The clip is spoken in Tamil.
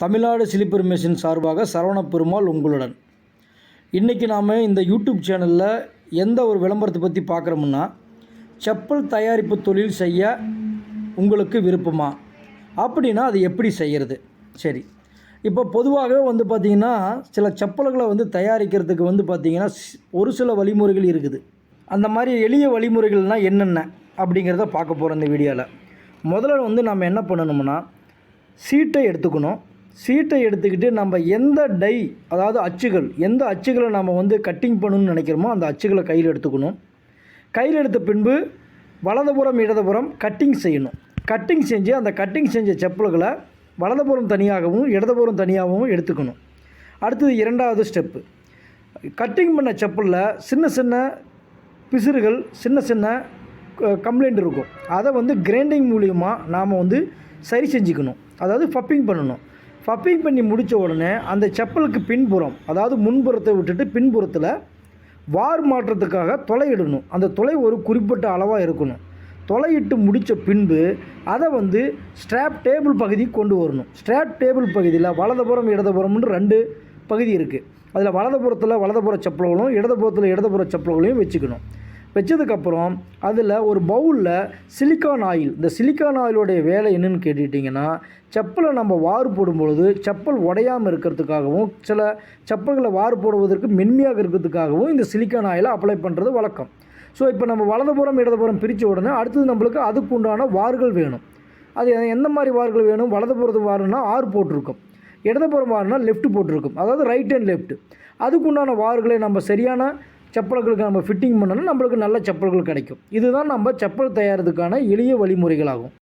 தமிழ்நாடு சிலிப்பர் மிஷின் சார்பாக சரவண பெருமாள் உங்களுடன். இன்றைக்கி நாம் இந்த யூடியூப் சேனலில் எந்த ஒரு விளம்பரத்தை பற்றி பார்க்குறோம்னா செப்பல் தயாரிப்பு தொழில் செய்ய உங்களுக்கு விருப்பமா? அப்படின்னா அது எப்படி செய்கிறது சரி. இப்போ பொதுவாகவே வந்து பார்த்திங்கன்னா சில செப்பல்களை வந்து தயாரிக்கிறதுக்கு வந்து பார்த்திங்கன்னா ஒரு சில வழிமுறைகள் இருக்குது. அந்த மாதிரி எளிய வழிமுறைகள்னால் என்னென்ன அப்படிங்கிறத பார்க்க போகிறோம் இந்த வீடியோவில் முதல்ல வந்து நம்ம என்ன பண்ணணும்னா சீட்டை எடுத்துக்கணும். சீட்டை எடுத்துக்கிட்டு நம்ம எந்த டை அதாவது அச்சுகள் எந்த அச்சுகளை நம்ம வந்து கட்டிங் பண்ணணும்னு நினைக்கிறோமோ அந்த அச்சுகளை கையில் எடுத்துக்கணும். கையில் எடுத்த பின்பு வலதுபுறம் இடதுபுறம் கட்டிங் செய்யணும். கட்டிங் செஞ்சு அந்த கட்டிங் செஞ்ச செப்பல்களை வலதுபுறம் தனியாகவும் இடதுபுறம் தனியாகவும் எடுத்துக்கணும். அடுத்தது இரண்டாவது ஸ்டெப்பு கட்டிங் பண்ண செப்பலில் சின்ன சின்ன பிசுறுகள் சின்ன சின்ன கம்ப்ளைண்ட் இருக்கும். அதை வந்து கிரைண்டிங் மூலியமாக நாம் வந்து சரி செஞ்சுக்கணும். அதாவது ஃபப்பிங் பண்ணணும். பப்பிங் பண்ணி முடித்த உடனே அந்த செப்பலுக்கு பின்புறம் அதாவது முன்புறத்தை விட்டுட்டு பின்புறத்தில் வார் மாற்றத்துக்காக தொலையிடணும் அந்த தொலை ஒரு குறிப்பிட்ட அளவாக இருக்கணும். தொலையிட்டு முடித்த பின்பு அதை வந்து ஸ்ட்ராப் டேபிள் பகுதிக்கு கொண்டு வரணும். ஸ்ட்ராப் டேபிள் பகுதியில் வலதுபுறம் இடதுபுறம்னு ரெண்டு பகுதி இருக்குது அதில் வலதுபுறத்தில் வலதுபுற செப்பல்களும் இடதுபுறத்தில் இடதுபுற செப்பல்களையும் வச்சுக்கணும். வச்சதுக்கப்புறம் அதில் ஒரு பவுலில் சிலிக்கான் ஆயில். இந்த சிலிக்கான் ஆயிலுடைய வேலை என்னன்னு கேட்டுட்டிங்கன்னா செப்பலை நம்ம வாறு போடும் பொழுது செப்பல் உடையாமல் இருக்கிறதுக்காகவும் சில செப்பல்களை வாறு போடுவதற்கு மென்மையாக இருக்கிறதுக்காகவும் இந்த சிலிக்கான் ஆயிலை அப்ளை பண்ணுறது வழக்கம். ஸோ இப்போ நம்ம வலதுபுறம் இடதுபுறம் பிரித்த உடனே அடுத்தது நம்மளுக்கு அதுக்கு உண்டான வார்கள் வேணும். அது எந்த மாதிரி வார்கள் வேணும்? வலதுபுறத்து வாருன்னா ஆறு போட்டிருக்கும். இடதுபுறம் வாருன்னா லெஃப்ட் போட்டிருக்கும். அதாவது ரைட் அண்ட் லெஃப்ட் அதுக்குண்டான வார்களை நம்ம சரியான செப்பல்களுக்கு நம்ம ஃபிட்டிங் பண்ணோம்னா நம்மளுக்கு நல்ல செப்பல்கள் கிடைக்கும். இதுதான் நம்ம செப்பல் தயாரிக்கிறதுக்கான எளிய வழிமுறைகளாகும்.